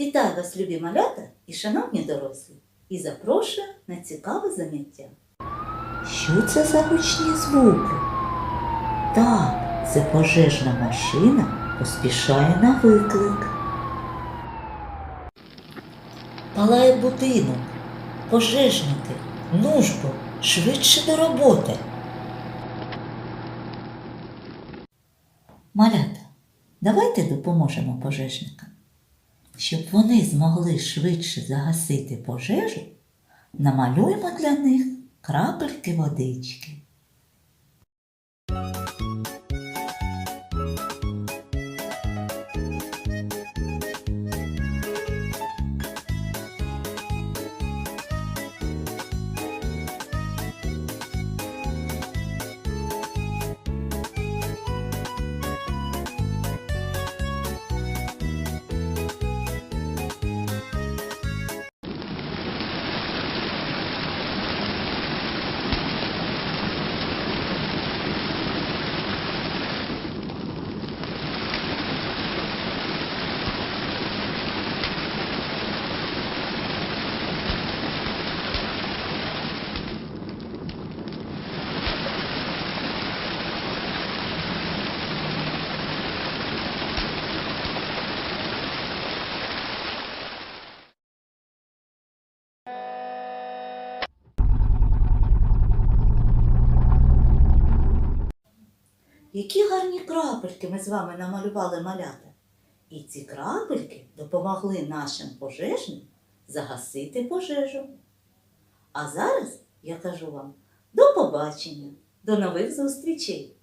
Вітаю вас, любі малята і шановні дорослі, і запрошую на цікаве заняття. Що це за гучні звуки? Так, це пожежна машина поспішає на виклик. Палає будинок, пожежники, ну ж бо, швидше до роботи. Малята, давайте допоможемо пожежникам. Щоб вони змогли швидше загасити пожежу, намалюємо для них крапельки водички. Які гарні крапельки ми з вами намалювали малята. І ці крапельки допомогли нашим пожежним загасити пожежу. А зараз я кажу вам до побачення, до нових зустрічей!